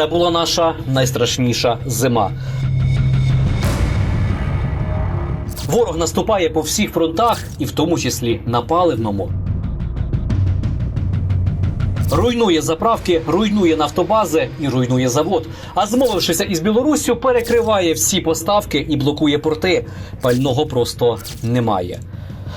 Це була наша найстрашніша зима. Ворог наступає по всіх фронтах, і в тому числі на паливному. Руйнує заправки, руйнує нафтобази і руйнує завод. А змовившися із Білоруссю, перекриває всі поставки і блокує порти. Пального просто немає.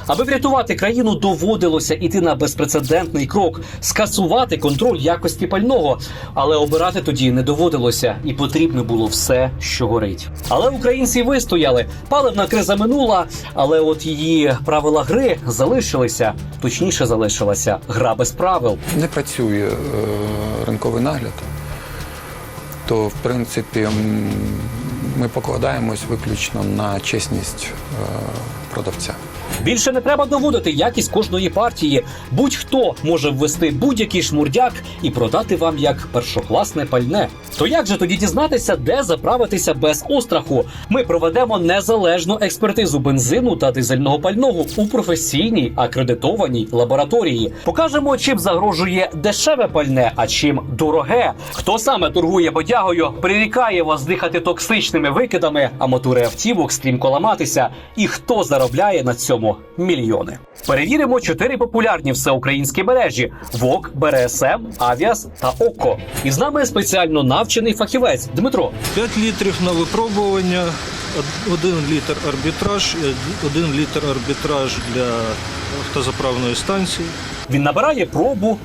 Аби врятувати країну, доводилося іти на безпрецедентний крок скасувати контроль якості пального. Але обирати тоді не доводилося, і потрібно було все, що горить. Але українці вистояли. Паливна криза минула, але от її правила гри залишилися. Точніше, залишилася гра без правил. не працює е, ринковий нагляд, то в принципі ми покладаємось виключно на чесність е, продавця. Більше не треба доводити якість кожної партії. Будь-хто може ввести будь-який шмурдяк і продати вам як першокласне пальне. То як же тоді дізнатися, де заправитися без остраху? Ми проведемо незалежну експертизу бензину та дизельного пального у професійній акредитованій лабораторії. Покажемо, чим загрожує дешеве пальне, а чим дороге. Хто саме торгує бодягою, прирікає вас дихати токсичними викидами, а мотори автівок стрімко ламатися. І хто заробляє на цьому мільйони? Перевіримо чотири популярні всеукраїнські мережі: ВОК, БРСМ, Авіас та ОКО. І з нами спеціально навчений фахівець Дмитро. 5 літрів на випробування, 1 літр арбітраж, 1 літр арбітраж для автозаправної станції. Він набирає пробу,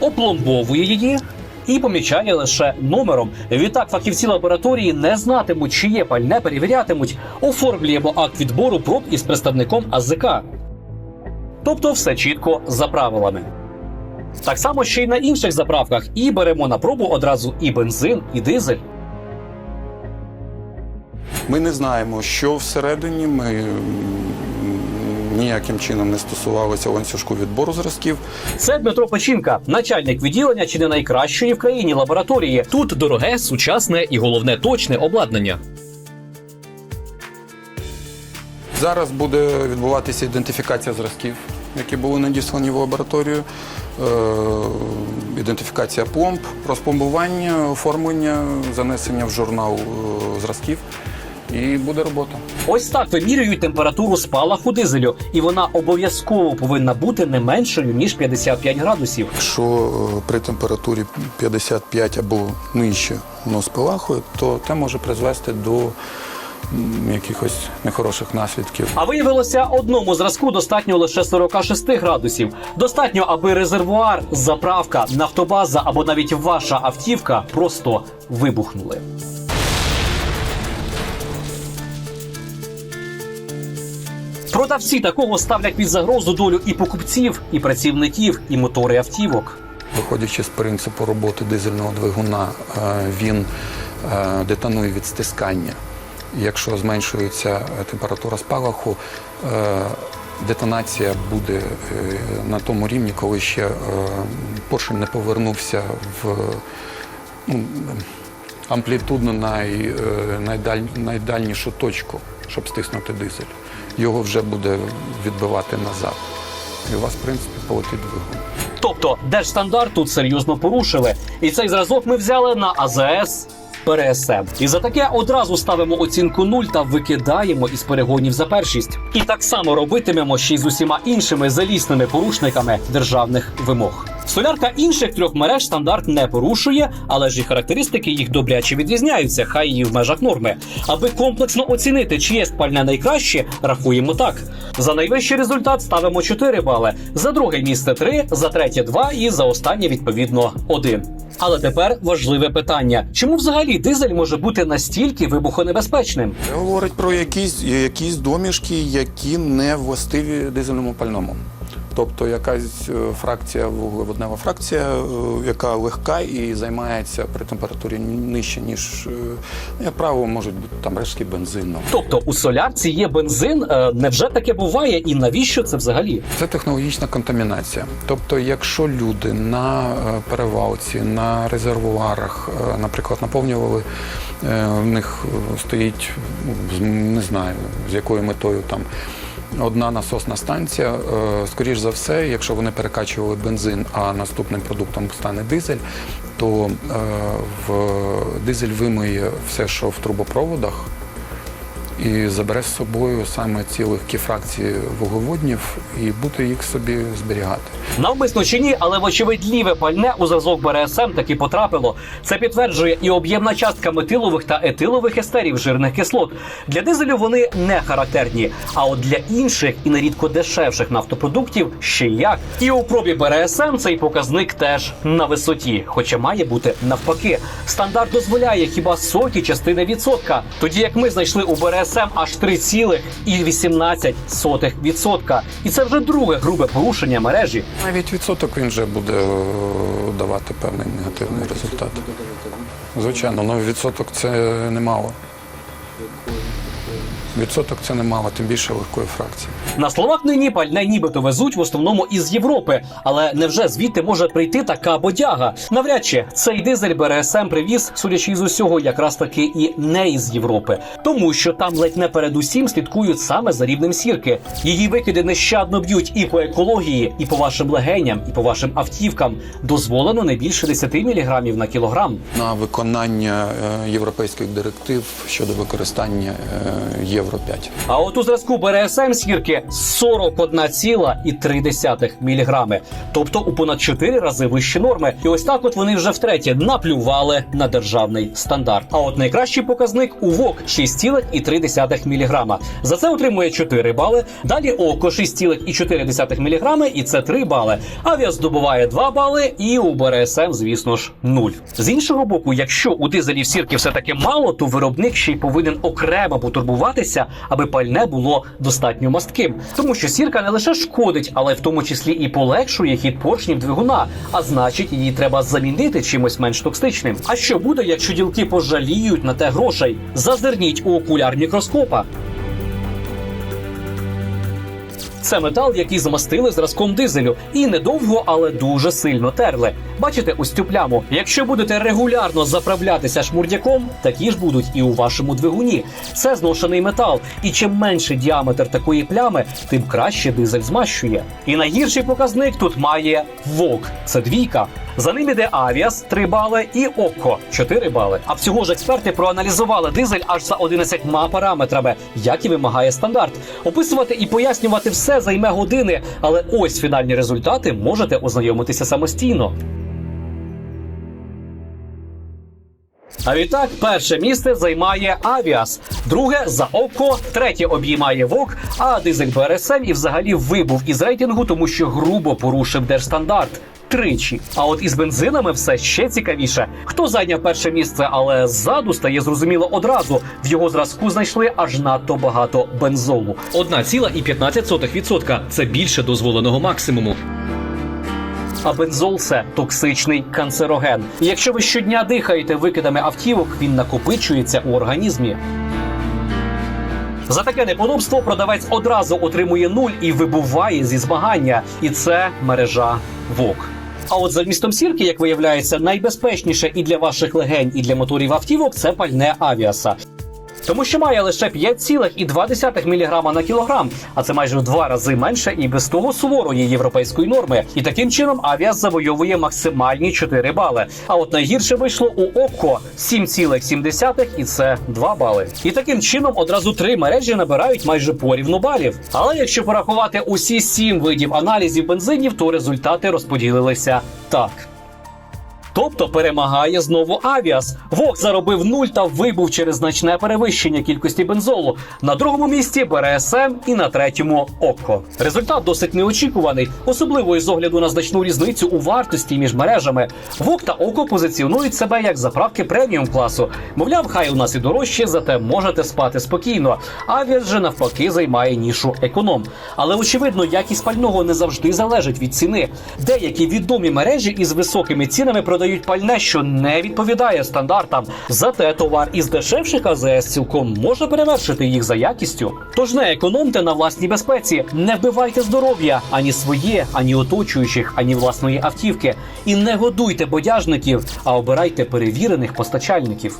опломбовує її. І помічає лише номером. Відтак фахівці лабораторії не знатимуть, чиє пальне перевірятимуть. Оформлюємо акт відбору проб із представником АЗК. Тобто все чітко за правилами. Так само ще й на інших заправках, і беремо на пробу одразу і бензин, і дизель. Ми не знаємо, що всередині. Ми ніяким чином не стосувалися ланцюжку відбору зразків. Це Дмитро Печінка, начальник відділення чи не найкращої в країні лабораторії. Тут дороге, сучасне і головне точне обладнання. Зараз буде відбуватися ідентифікація зразків, які були надіслані в лабораторію, е, ідентифікація пломб, розпломбування, оформлення, занесення в журнал е, зразків. І буде робота. Ось так вимірюють температуру спалаху дизелю, і вона обов'язково повинна бути не меншою ніж 55 градусів. Якщо е, при температурі 55 або нижче воно спалахує, то це може призвести до якихось нехороших наслідків. А виявилося, одному зразку достатньо лише 46 градусів. Достатньо, аби резервуар, заправка, нафтобаза або навіть ваша автівка просто вибухнули. Продавці такого ставлять під загрозу долю і покупців, і працівників, і мотори автівок. Виходячи з принципу роботи дизельного двигуна, е, він е, детонує від стискання. Якщо зменшується е, температура спалаху, детонація буде на тому рівні, коли ще поршень не повернувся в ну, амплітудно най, найдаль, найдальнішу точку, щоб стиснути дизель. Його вже буде відбивати назад. І у вас, в принципі, полетить двигун. Тобто держстандарт тут серйозно порушили. І цей зразок ми взяли на АЗС ПРСМ. І за таке одразу ставимо оцінку 0 та викидаємо із перегонів за першість. І так само робитимемо ще й з усіма іншими залісними порушниками державних вимог. Солярка інших трьох мереж стандарт не порушує, але ж і характеристики їх добряче відрізняються, хай і в межах норми. Аби комплексно оцінити, чиє спальне найкраще, рахуємо так: за найвищий результат ставимо 4 бали, за друге місце 3, за третє 2 і за останнє відповідно 1. Але тепер важливе питання: чому взагалі дизель може бути настільки вибухонебезпечним? Це говорить про якісь, якісь домішки, які не властиві дизельному пальному. Тобто якась е, фракція, вуглеводнева фракція, е, яка легка і займається при температурі нижче, ніж, е, як правило, можуть бути там рештки бензину. Тобто у солярці є бензин. Невже таке буває? І навіщо це взагалі? Це технологічна контамінація. Тобто, якщо люди на перевалці, на резервуарах, наприклад, наповнювали, в них стоїть, ну, не знаю, з якою метою там одна насосна станція. Е, Скоріш за все, якщо вони перекачували бензин, а наступним продуктом стане дизель, то е, в дизель вимиє все, що в трубопроводах, і забере з собою саме ці легкі фракції вуглеводнів і буде їх собі зберігати. Навмисно чи ні, але вочевидь ліве пальне у зразок БРСМ таки потрапило. Це підтверджує і об'ємна частка метилових та етилових естерів жирних кислот. Для дизелю вони не характерні. А от для інших і нерідко дешевших нафтопродуктів ще як. І у пробі БРСМ цей показник теж на висоті, хоча має бути навпаки. Стандарт дозволяє хіба соті частини відсотка, тоді як ми знайшли у БРСМ аж 3,18%. І це вже друге грубе порушення мережі. Навіть відсоток він вже буде е, давати певний негативний результат. Звичайно, ну відсоток це немало. Відсоток це немало, тим більше легкої фракції. На словах нині пальне нібито везуть в основному із Європи, але невже звідти може прийти така бодяга? Навряд чи цей дизель БРСМ привіз, судячи із усього, якраз таки і не із Європи, тому що там ледь не передусім слідкують саме за рівнем сірки. Її викиди нещадно б'ють і по екології, і по вашим легеням, і по вашим автівкам. Дозволено не більше 10 мг на кілограм. На виконання е, європейських директив щодо використання е, Євро 5. А от у зразку БРСМ сірки 41,3 мг, тобто у понад 4 рази вищі норми. І ось так от вони вже втретє наплювали на державний стандарт. А от найкращий показник у ВОК 6,3 мг. За це отримує 4 бали. Далі ОКО 6,4 мг, і це 3 бали. Авіа здобуває 2 бали, і у БРСМ, звісно ж, 0. З іншого боку, якщо у дизелів сірки все таки мало, то виробник ще й повинен окремо потурбуватися, аби пальне було достатньо мастким. Тому що сірка не лише шкодить, але в тому числі і полегшує хід поршнів двигуна, а значить, її треба замінити чимось менш токсичним. А що буде, якщо ділки пожаліють на те грошей? Зазирніть у окуляр мікроскопа. Це метал, який змастили зразком дизелю, і недовго, але дуже сильно терли. Бачите ось цю пляму. Якщо будете регулярно заправлятися шмурдяком, такі ж будуть і у вашому двигуні. Це зношений метал, і чим менший діаметр такої плями, тим краще дизель змащує. І найгірший показник тут має ВОК. Це двійка. За ним іде Авіас 3 бали і око 4 бали. А всього ж експерти проаналізували дизель аж за 11 параметрами, як і вимагає стандарт. Описувати і пояснювати все займе години, але ось фінальні результати можете ознайомитися самостійно. А відтак, перше місце займає Авіас, друге за ОКО, третє обіймає ВОК, а дизель БРСМ і взагалі вибув із рейтингу, тому що грубо порушив держстандарт. Тричі. А от із бензинами все ще цікавіше. Хто зайняв перше місце, але ззаду стає зрозуміло одразу. В його зразку знайшли аж надто багато бензолу. 1,15% – це більше дозволеного максимуму. А бензол це токсичний канцероген. І якщо ви щодня дихаєте викидами автівок, він накопичується у організмі. За таке неподобство продавець одразу отримує нуль і вибуває зі змагання. І це мережа ВОК. А от за вмістом сірки, як виявляється, найбезпечніше і для ваших легень, і для моторів автівок це пальне авіаса. Тому що має лише 5,2 мг на кілограм, а це майже в два рази менше і без того суворої європейської норми. І таким чином авіас завойовує максимальні 4 бали. А от найгірше вийшло у ОККО 7,7 і це 2 бали. І таким чином одразу три мережі набирають майже порівну балів. Але якщо порахувати усі сім видів аналізів бензинів, то результати розподілилися так. Тобто перемагає знову Авіас. Вок заробив нуль та вибув через значне перевищення кількості бензолу. На другому місці БРСМ і на третьому ОККО. Результат досить неочікуваний, особливо із огляду на значну різницю у вартості між мережами. Вок та ОККО позиціонують себе як заправки преміум класу. Мовляв, хай у нас і дорожче, зате можете спати спокійно. Авіас же навпаки займає нішу економ. Але очевидно, якість пального не завжди залежить від ціни. Деякі відомі мережі із високими цінами продають пальне, що не відповідає стандартам. Зате товар із дешевших АЗС цілком може перевершити їх за якістю. Тож не економте на власній безпеці, не вбивайте здоров'я ані своє, ані оточуючих, ані власної автівки. І не годуйте бодяжників, а обирайте перевірених постачальників.